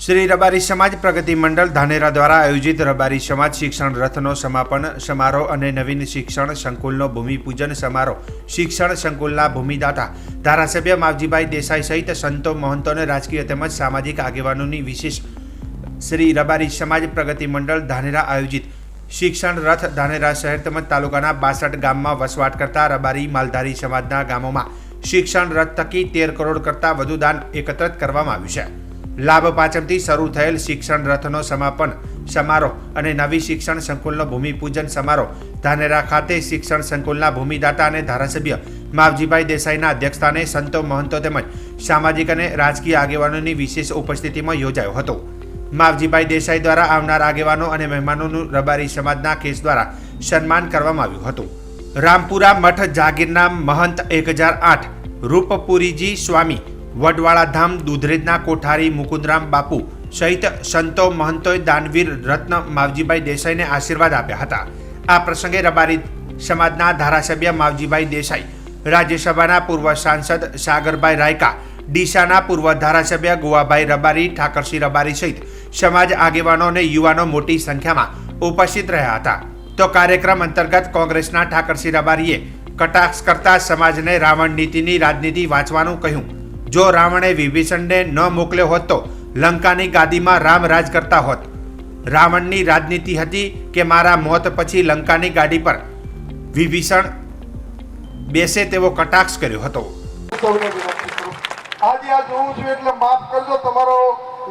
શ્રી રબારી સમાજ પ્રગતિ મંડળ ધાનેરા દ્વારા આયોજિત રબારી સમાજ શિક્ષણ રથનો સમાપન સમારોહ અને નવીન શિક્ષણ સંકુલનો ભૂમિપૂજન સમારોહ. શિક્ષણ સંકુલના ભૂમિદાતા ધારાસભ્ય માવજીભાઈ દેસાઈ સહિત સંતો મહંતો અને રાજકીય તેમજ સામાજિક આગેવાનોની વિશેષ શ્રી રબારી સમાજ પ્રગતિ મંડળ ધાનેરા આયોજિત. શિક્ષણ રથ ધાનેરા શહેર તેમજ તાલુકાના બાસઠ ગામમાં વસવાટ કરતા રબારી માલધારી સમાજના ગામોમાં શિક્ષણ રથ થકી તેર કરોડ કરતાં વધુ દાન એકત્રિત કરવામાં આવ્યું છે. લાભ પાંચમથી શરૂ થયેલ શિક્ષણ રથનો સમાપન સમારોહ અને નવી શિક્ષણ સંકુલનો ભૂમિપૂજન સમારોહ. ધાનેરા ખાતે શિક્ષણ સંકુલના ભૂમિદાતા અને ધારાસભ્ય માવજીભાઈ દેસાઈના અધ્યક્ષસ્થાને સંતો મહંતો તેમજ સામાજિક અને રાજકીય આગેવાનોની વિશેષ ઉપસ્થિતિમાં યોજાયો હતો. માવજીભાઈ દેસાઈ દ્વારા આવનાર આગેવાનો અને મહેમાનોનું રબારી સમાજના કેસ દ્વારા સન્માન કરવામાં આવ્યું હતું. રામપુરા મઠ જાગીરના મહંત એક હજાર આઠ રૂપપુરીજી સ્વામી વડવાળા ધામ દુધરેજના કોઠારી, મુકુંદરામ બાપુ સહિત સંતો મહંતોએ દાનવીર રત્ન માવજીભાઈ દેસાઈને આશીર્વાદ આપ્યા હતા. આ પ્રસંગે રબારી સમાજના ધારાસભ્ય માવજીભાઈ દેસાઈ, રાજ્યસભાના પૂર્વ સાંસદ સાગરભાઈ રાયકા, ડીસાના પૂર્વ ધારાસભ્ય ગોવાભાઈ રબારી, ઠાકરસિંહ રબારી સહિત સમાજ આગેવાનો અને યુવાનો મોટી સંખ્યામાં ઉપસ્થિત રહ્યા હતા. તો કાર્યક્રમ અંતર્ગત કોંગ્રેસના ઠાકરસિંહ રબારીએ કટાક્ષ કરતા સમાજને રાવણ નીતિની રાજનીતિ વાંચવાનું કહ્યું. જો રાવણે વિભીષણને ન મોકલ્યો હોત તો લંકાની ગાદીમાં રામ રાજ કરતા હોત. રાવણની રાજનીતિ હતી કે મારા મોત પછી લંકાની ગાડી પર વિભીષણ બેસે તેવો કટાક્ષ કર્યો હતો. આજે આ જોઉં છું એટલે માફ કરજો, તમારો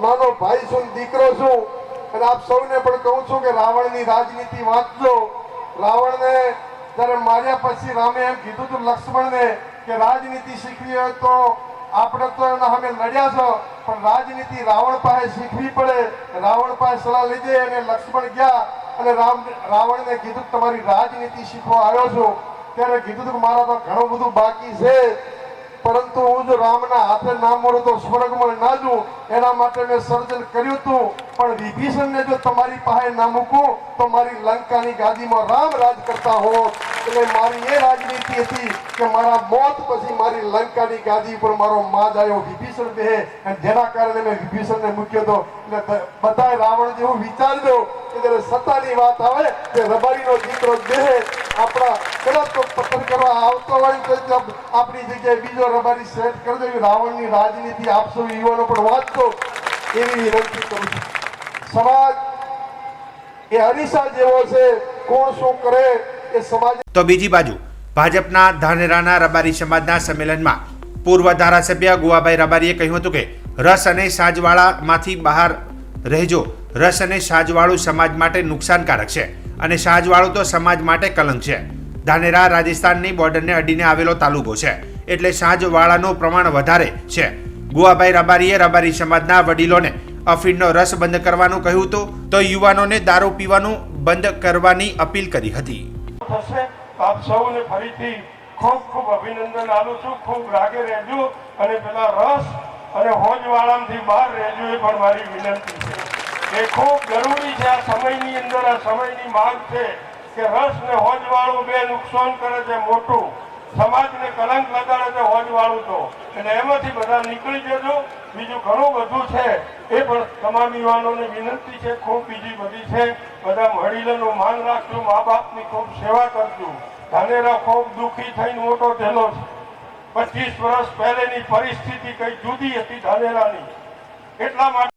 નાનો ભાઈ છું, દીકરો છું. અને આપ સૌને પણ કહું છું કે રાવણની રાજનીતિ વાંચજો. રાવણને જ્યારે માર્યા પછી રામે એમ કીધું હતું લક્ષ્મણને કે રાજનીતિ શીખવી હોય તો આપણે તો એના સામે લડ્યા છો, પણ રાજનીતિ રાવણ પાસે શીખવી પડે. રાવણ પાસે સલાહ લીધે અને લક્ષ્મણ ગયા અને રામ રાવણને કીધું તમારી રાજનીતિ શીખવા આવ્યો છું. ત્યારે કીધું કે મારા તો ઘણું બધું બાકી છે. પરંતુ હું જો રામના હાથે ના મળું તો સ્વર્ગમાં ના જઉં. એના માટે મેં સર્જન કર્યું હતું. પણ વિભીષણને જો તમારી પાસે ના મૂકું, તો મારી લંકાની ગાદીમાં રામ રાજ કરતા હોત. એટલે મારી એ રાજનીતિ હતી કે મારા મોત પછી મારી લંકાની ગાદી પર મારો માજ આવ્યો, વિભીષણ બે અને જેના કારણે મેં વિભીષણને મૂક્યો હતો. એટલે બધાય રાવણ જેવું વિચારજો કે જ્યારે સત્તાની વાત આવે કે રબારીનો દીકરો દેહ આપણા કદાચ તો પતન કરવા આવતો હોય તો આપણી જગ્યાએ બીજો રબારી સેટ કરી રાવણની રાજનીતિ આપશો યુવાનો પણ વાંચતો એવી વિનંતી કરું છું. સમાજ એ હરીસા જેવો છે. કોણ શું કરે? તો બીજી બાજુ, ભાજપના ધાનેરાના રબારી સમાજના સંમેલનમાં પૂર્વ ધારાસભ્ય ગુવાભાઈ રબારીએ કહ્યું હતું કે, રસ અને સાજવાળામાંથી બહાર રહેજો. રસ અને સાજવાળું સમાજ માટે નુકસાનકારક છે અને સાજવાળું તો સમાજ માટે કલંક છે. ધાનેરા રાજસ્થાનની બોર્ડરને અડીને આવેલો તાલુકો છે, એટલે સાજવાળાનું પ્રમાણ વધારે છે. ગુવાભાઈ રબારીએ રબારી સમાજના વડીલોને અફીણનો રસ બંધ કરવાનું કહ્યું હતું, તો યુવાનોને દારૂ પીવાનું બંધ કરવાની અપીલ કરી હતી. થશે. તો આપ સૌને ફરીથી ખૂબ ખૂબ અભિનંદન આપું છું. ખૂબ રાગે રહેજો અને પેલા રસ અને હોજવાળામાંથી બહાર રહેજો એ પણ મારી વિનંતી છે. એ ખૂબ જરૂરી છે. આ સમયની અંદર, આ સમયની માંગ છે કે રસ ને હોજવાળું બે નુકસાન કરે છે મોટું. સમાજને કલંક લગાડે છે હોજવાળું તો. એટલે એમાંથી બધા નીકળી જજો. બીજું ઘણું બધું છે. એ પણ તમામ યુવાનોને વિનંતી છે, ખૂબ બીજી બધી છે. બધા મળીલેનું માન રાખજો મા બાપની ખૂબ સેવા કરજો. ધાનેરા ખૂબ દુઃખી થઈને મોટો થયેલો છે. પચીસ વર્ષ પહેલેની પરિસ્થિતિ કઈ જુદી હતી ધાનેરાની. એટલા માટે